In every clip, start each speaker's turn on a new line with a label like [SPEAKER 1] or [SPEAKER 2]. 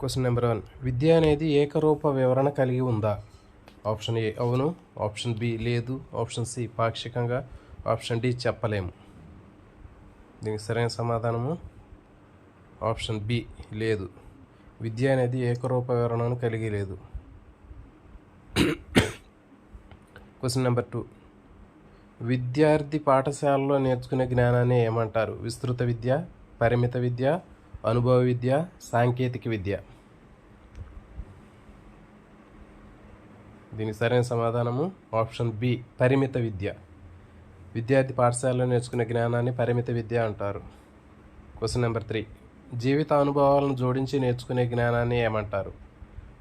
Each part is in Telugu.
[SPEAKER 1] Question number one. విద్య అనేది ఏకరూప వివరణ కలిగి ఉందా? ఆప్షన్ ఏ అవును ఆప్షన్ బి లేదు ఆప్షన్ సి పాక్షికంగా ఆప్షన్ డి చెప్పలేము. దీనికి సరైన సమాధానము? ఆప్షన్ బి లేదు. విద్య అనేది ఏకరూప వివరణను కలిగి లేదు. Question number two. విద్యార్థి పాఠశాలలో నేర్చుకునే జ్ఞానాన్ని ఏమంటారు? విస్తృత విద్య పరిమిత విద్య అనుభవ విద్య సాంకేతిక విద్య. దీనికి సరైన సమాధానము ఆప్షన్ బి పరిమిత విద్య. విద్యార్థి పాఠశాలలో నేర్చుకునే జ్ఞానాన్ని పరిమిత విద్య అంటారు. క్వశ్చన్ నెంబర్ త్రీ జీవిత అనుభవాలను జోడించి నేర్చుకునే జ్ఞానాన్ని ఏమంటారు?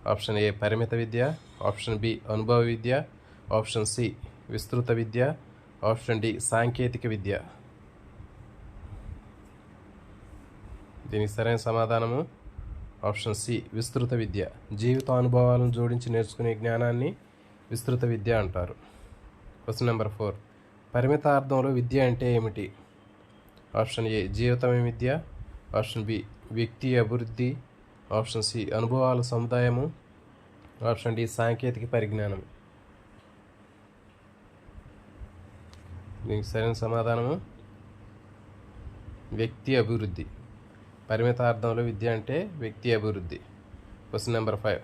[SPEAKER 1] ఆప్షన్ ఏ పరిమిత విద్య. ఆప్షన్ బి అనుభవ విద్య. ఆప్షన్ సి విస్తృత విద్య. ఆప్షన్ డి సాంకేతిక విద్య. దీనికి సరైన సమాధానము? ఆప్షన్ సి విస్తృత విద్య. జీవిత అనుభవాలను జోడించి నేర్చుకునే జ్ఞానాన్ని విస్తృత విద్య అంటారు. క్వశ్చన్ నెంబర్ ఫోర్ పరిమిత అర్థంలో విద్య అంటే ఏమిటి? ఆప్షన్ ఏ జీవితమే విద్య. ఆప్షన్ బి వ్యక్తి అభివృద్ధి. ఆప్షన్ సి అనుభవాల సముదాయము. ఆప్షన్ డి సాంకేతిక పరిజ్ఞానం. దీనికి సరైన సమాధానము? వ్యక్తి అభివృద్ధి. పరిమిత అర్థంలో విద్య అంటే వ్యక్తి అభివృద్ధి. క్వశ్చన్ నెంబర్ ఫైవ్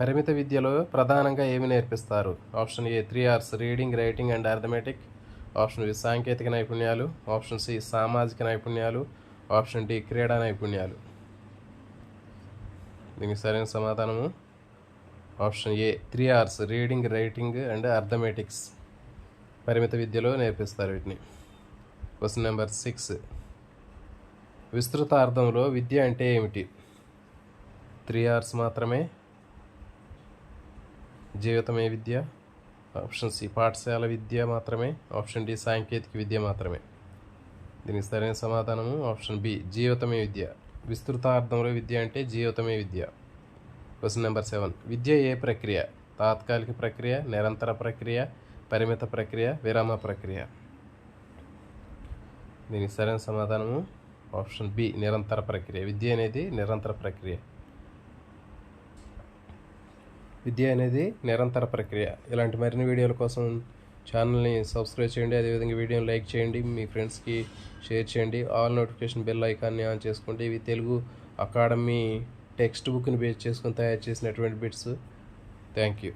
[SPEAKER 1] పరిమిత విద్యలో ప్రధానంగా ఏమి నేర్పిస్తారు? Option A three Rs reading writing and arithmetic option B సాంకేతిక నైపుణ్యాలు. ఆప్షన్ సి సామాజిక నైపుణ్యాలు. ఆప్షన్ డి క్రీడా నైపుణ్యాలు. దీనికి సరైన సమాధానము? Option A three Rs reading writing and arithmetics పరిమిత విద్యలో నేర్పిస్తారు వీటిని. క్వశ్చన్ నెంబర్ సిక్స్ విస్తృత అర్థంలో విద్య అంటే ఏమిటి? త్రీ అవర్స్ మాత్రమే. జీవితమే విద్య. ఆప్షన్ సి పాఠశాల విద్య మాత్రమే. ఆప్షన్ డి సాంకేతిక విద్య మాత్రమే. దీనికి సరైన సమాధానము. ఆప్షన్ బి జీవితమే విద్య. విస్తృత అర్థంలో విద్య అంటే జీవితమే విద్య. Question number seven. విద్య ఏ ప్రక్రియ? తాత్కాలిక ప్రక్రియ నిరంతర ప్రక్రియ పరిమిత ప్రక్రియ విరామ ప్రక్రియ. దీనికి సరైన సమాధానము. ఆప్షన్ బి నిరంతర ప్రక్రియ. విద్య అనేది నిరంతర ప్రక్రియ. విద్య అనేది నిరంతర ప్రక్రియ. ఇలాంటి మరిన్ని వీడియోల కోసం ఛానల్ని సబ్స్క్రైబ్ చేయండి. అదేవిధంగా వీడియోని లైక్ చేయండి. మీ ఫ్రెండ్స్కి షేర్ చేయండి. ఆల్ నోటిఫికేషన్ బెల్ ఐకాన్ని ఆన్ చేసుకోండి. ఇవి తెలుగు అకాడమీ టెక్స్ట్ బుక్ని బేస్ చేసుకొని తయారు చేసినటువంటి బిట్స్. Thank you.